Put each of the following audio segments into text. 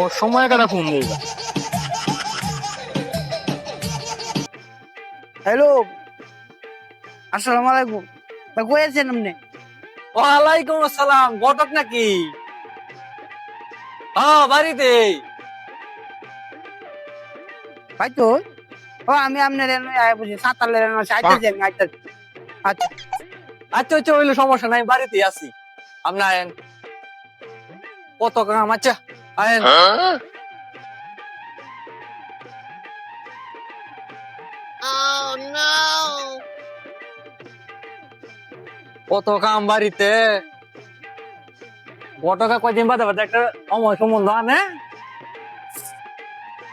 ও সময় কাটা ফোন দিই হ্যালো আসসালামু আলাইকুম তা কই আছেন আপনি? ওয়ালাইকুম আসসালাম ঘটক নাকি? হ্যাঁ বাড়িতে। ভাই তো? ও আমি আপনার বুঝি সাঁতার লেন আইতেছি আমি আইতেছি। আচ্ছা। আচ্ছা আচ্ছা হইলে সমস্যা নাই বাড়িতে আছি। আপনি আয়েন। কত কাম আচ্ছা আয়েন কত কাম বাড়িতে। ঘটকা কয়দিন বাদে বাদে একটা অময় সম্বন্ধ আনে।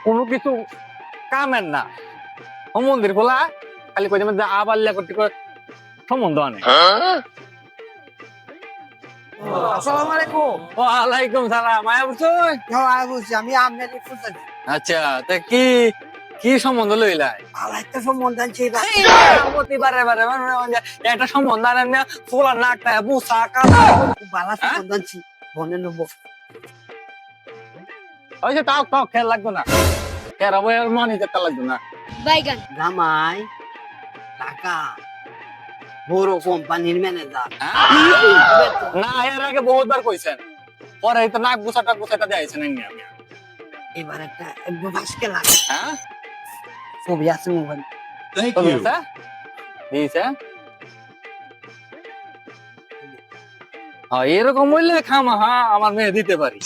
কোনো কিছু কামের না। সম্বন্ধের খোলা। খালি কয়দিন বাদে আবার লেখটি সম্বন্ধ আনে। আসসালামু আলাইকুম ওয়ালাইকুম সালাম। আয়া বুঝছ ও আয় বুঝছি আমি আপনার ফুটাছি আচ্ছা তা কি কি সম্বন্ধ লইলাই ভালো সম্বন্ধ আনছি বারে বারে একটা সম্বন্ধ আনেন না ফোলা নাকটা বুসা কালা খুব সম্বন্ধ আনছি। বনে নেব। ওই যে তাও তাও খেয়াল লাগতো না। কেরা বই মনে যেতে লাগতো না। বাইগান। জামাই টাকা। বড় কোম্পানির ম্যানেজার না এর আগে বহুতবার কইছেন। পরে তো নাক দিয়েছেন এমনি আমি এবার একটা একদম আজকে লাগে হ্যাঁ? ছবি আছে মোবাইল। দিয়েছে দিয়েছে? হ্যাঁ এরকম হইলে খামা হ্যাঁ আমার মেয়ে দিতে পারি।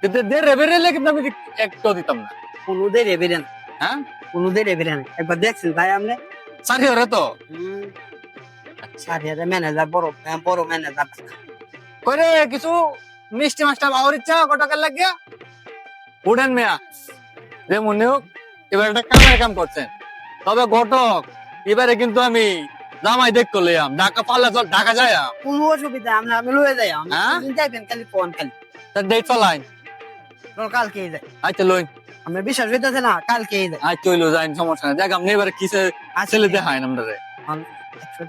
কিন্তু দেড়ে বেড়েলে কিন্তু আমি একটু দিতাম না। কোনো দের এবেরেন হ্যাঁ? কোনো দের এবেরেন একবার দেখছেন ভাই আপনি সারি হরে তো। সারি হাজার ম্যানেজার বড় বড় ম্যানেজার করে কিছু মিষ্টি মাছটা বাহর ইচ্ছা লাগিয়া? উঠেন মেয়া। যে মনে হোক এবার একটা কামের কাম করছেন। তবে ঘটক এবারে কিন্তু আমি জামাই দেখ করলে ঢাকা পাল্লা চল ঢাকা যায় কোনো অসুবিধা আমরা আমি লয়ে যাই আমি। হ্যাঁ? যাইবেন খালি ফোন খালি। তার ডেট ফলাইন চল কালকে যাই। আচ্ছা লইন আমার বিশ্বাস হইতেছে না কালকে যাই। আচ্ছা হইল যাইন সমস্যা নাই। দেখ আপনি এবারে কিসে ছেলে দেখায় আমরা একশো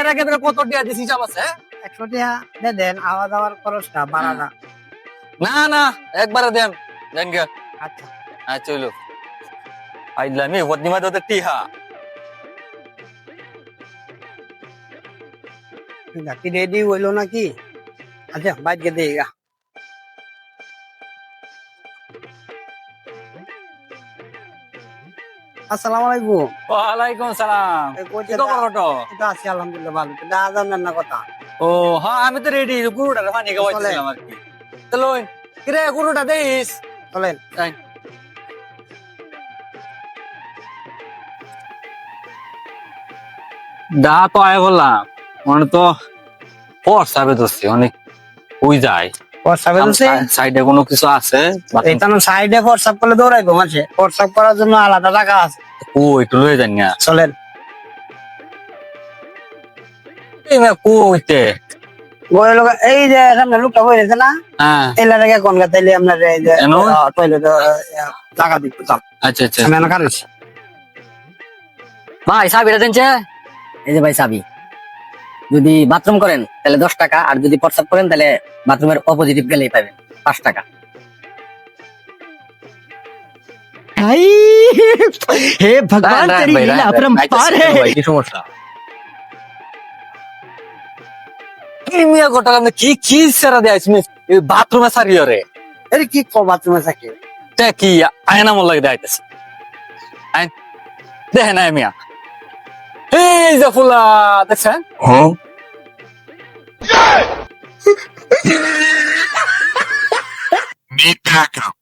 এর আগে কত হিসাব আছে একশো টাকা দে দেন আওয়া যাওয়ার খরচটা বাড়া না না না একবারে দেন দেন গে। আচ্ছা। আচ্ছা হইল আইলামি ওদিমা তোদের টিহা। গাড়ি রেডি হইল নাকি? আচ্ছা বাইক গে দিয়ে আসসালামু আলাইকুম। ওয়ালাইকুম সালাম। কি খবর ঘটক এটা আছি আলহামদুলিল্লাহ ভালো। কিন্তু আজান না কথা। ও হ্যাঁ আমি তো রেডি গুরুটা পানি খাওয়াইছিলাম আর কি। চলো কিরে গুরুটা দেইস চলেন। তাই দা তো আয় বললাম মানে তো পড়সাবে দোষী অনেক ওই যায়। সাইডে কোনো কিছু আছে? সাইডে হোয়াটসঅ্যাপ করলে দৌড়াইবো হোয়াটসঅ্যাপ করার জন্য আলাদা টাকা আছে। ও একটু লয়ে যান না চলেন। এই কইতে এই যে সামনে লোকটা বই না হ্যাঁ। এই কোন আপনার যে? টয়লেট টাকা আচ্ছা আচ্ছা। ভাই চাবিটা দেনছে এই যে ভাই চাবি। যদি বাথরুম করেন তাহলে দশ টাকা আর যদি প্রস্রাব করেন তাহলে বাথরুমের অপোজিটিভ গেলেই পাবেন পাঁচ টাকা हे भगवान রাখ, तेरी ভাই, রাখ, लीला রাখ, अपरंपार আইতাছি, है ভাই, কি সমস্যা কি মিয়া গোটা কান্দে কি কি সেরা দেয় তুমি বাথরুমে সারিও রে এই কি কো বাথরুমে থাকে তে কি আয়না মোর লাগে দেখাইতেছে আইন দেখে নাই মিয়া এই যে ফুলা দেখছেন Need backup.